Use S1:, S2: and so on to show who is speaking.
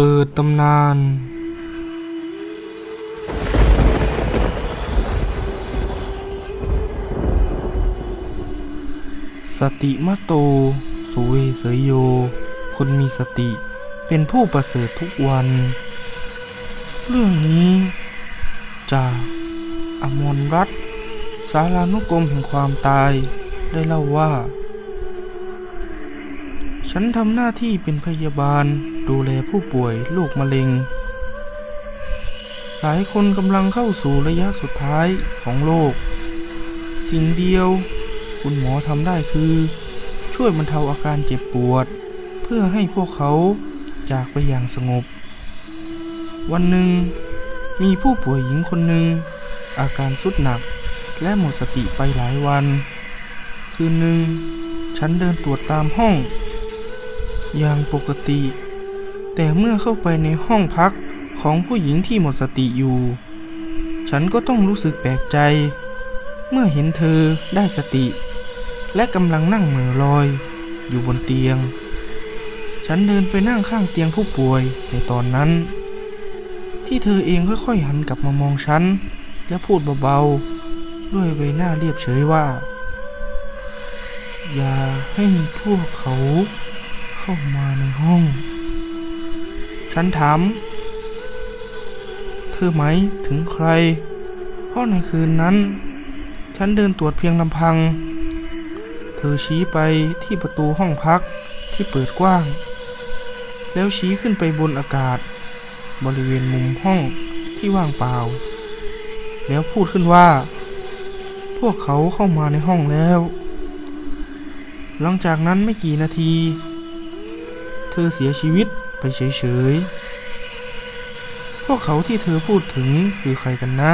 S1: เปิดตำนาน สติมะโต สุเวเสยโย คนมีสติเป็นผู้ประเสริฐทุกวัน เรื่องนี้จากอมรรัตสารานุกรมแห่งความตายได้เล่าว่า ฉันทำหน้าที่เป็นพยาบาล ดูแลผู้ป่วยโรคมะเร็ง หลายคนกำลังเข้าสู่ระยะสุดท้ายของโรคสิ่งเดียวคุณหมอทำได้คือ ช่วยบรรเทาอาการเจ็บปวด เพื่อให้พวกเขาจากไปอย่างสงบ วันหนึ่ง มีผู้ป่วยหญิงคนหนึ่ง อาการสุดหนักและหมดสติไปหลายวัน คืนหนึ่ง ฉันเดินตรวจตามห้อง อย่างปกติ แต่เมื่อเข้าไปในห้องพักของผู้หญิงที่หมดสติอยู่ ฉันก็ต้องรู้สึกแปลกใจ เมื่อเห็นเธอได้สติ และกำลังนั่งเหม่อลอย อยู่บนเตียง ฉันเดินไปนั่งข้างเตียงผู้ป่วยในตอนนั้น ที่เธอเองค่อยๆหันกลับมามองฉัน และพูดเบาๆ ด้วยใบหน้าเรียบเฉยว่า อย่าให้พวกเขา เข้ามาในห้อง ฉันถาม เธอไหมถึงใคร เพราะในคืนนั้น ฉันเดินตรวจเพียงลำพัง เธอชี้ไปที่ประตูห้องพักที่เปิดกว้าง แล้วชี้ขึ้นไปบนอากาศ บริเวณมุมห้องที่ว่างเปล่า แล้วพูดขึ้นว่า พวกเขาเข้ามาในห้องแล้ว หลังจากนั้นไม่กี่นาที ธอเสียชีวิตไปเฉยๆ พวกเขาที่เธอพูดถึงคือใครกันนะ